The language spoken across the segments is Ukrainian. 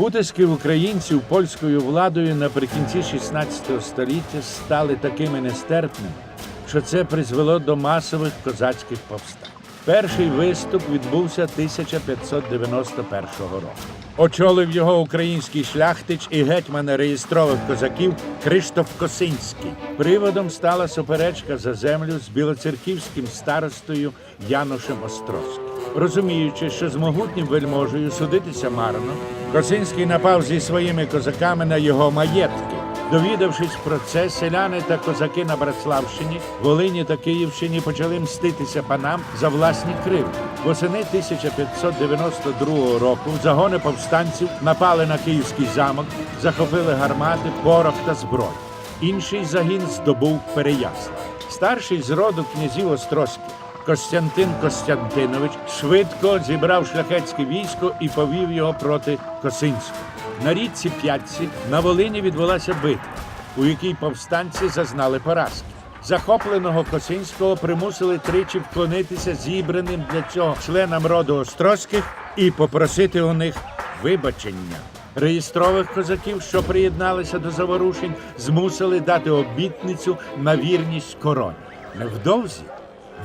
Утиски українців польською владою наприкінці 16 століття стали такими нестерпними, що це призвело до масових козацьких повстань. Перший виступ відбувся 1591 року. Очолив його український шляхтич і гетьман реєстрових козаків Криштоф Косинський. Приводом стала суперечка за землю з білоцерківським старостою Янушем Острозьким. Розуміючи, що з могутнім вельможею судитися марно, Косинський напав зі своїми козаками на його маєтки. Довідавшись про це, селяни та козаки на Братславщині, Волині та Київщині почали мститися панам за власні кривди. Восени 1592 року загони повстанців напали на київський замок, захопили гармати, порох та зброю. Інший загін здобув Переяслав. Старший з роду князів Острозьких Костянтин Костянтинович швидко зібрав шляхетське військо і повів його проти Косинського. На річці П'ятці на Волині відбулася битва, у якій повстанці зазнали поразки. Захопленого Косинського примусили тричі вклонитися зібраним для цього членам роду Острозьких і попросити у них вибачення. Реєстрових козаків, що приєдналися до заворушень, змусили дати обітницю на вірність короні. Невдовзі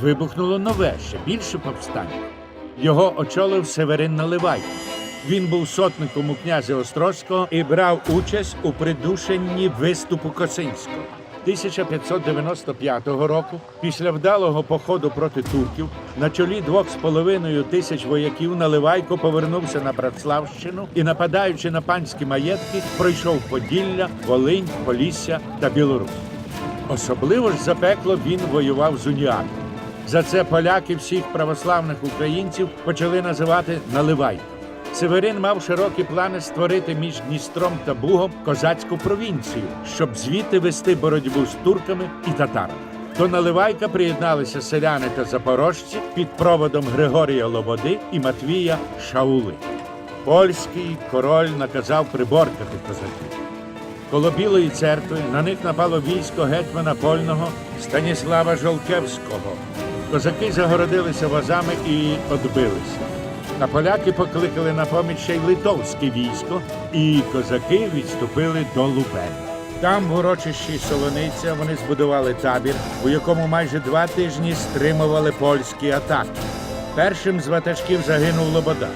вибухнуло нове, ще більше повстання. Його очолив Северин Наливайко. Він був сотником у князя Острозького і брав участь у придушенні виступу Косинського. 1595 року, після вдалого походу проти турків, на чолі двох з половиною тисяч вояків Наливайко повернувся на Братславщину і, нападаючи на панські маєтки, пройшов Поділля, Волинь, Полісся та Білорусь. Особливо ж запекло він воював з уніатом. За це поляки всіх православних українців почали називати Наливайко. Северин мав широкі плани створити між Дністром та Бугом козацьку провінцію, щоб звідти вести боротьбу з турками і татарами. До Наливайка приєдналися селяни та запорожці під проводом Григорія Лободи і Матвія Шаули. Польський король наказав приборкати козаків. Коло Білої церкви на них напало військо гетьмана Польного Станіслава Жолкевського. Козаки загородилися возами і odбилися. А поляки покликали на поміч ще й литовське військо, і козаки відступили до Лубен. Там, в урочищі Солониця, вони збудували табір, у якому майже два тижні стримували польські атаки. Першим з ватажків загинув Лобода.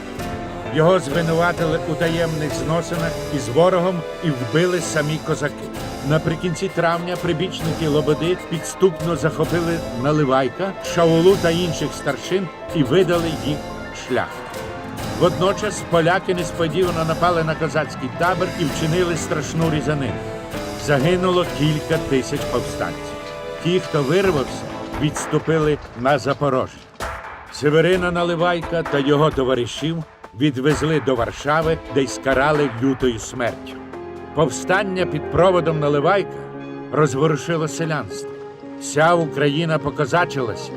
Його звинуватили у таємних зносинах із ворогом і вбили самі козаки. Наприкінці травня прибічники Лободи підступно захопили Наливайка, Шаулу та інших старшин і видали їх шлях. Водночас поляки несподівано напали на козацький табір і вчинили страшну різанину. Загинуло кілька тисяч повстанців. Ті, хто вирвався, відступили на Запорожжя. Северина Наливайка та його товаришів відвезли до Варшави, де й скарали лютою смертю. Повстання під проводом Наливайка розворушило селянство. Вся Україна покозачилася,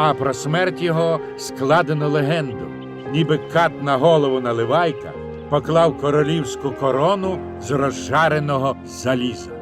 а про смерть його складено легенду, ніби кат на голову Наливайка поклав королівську корону з розжареного заліза.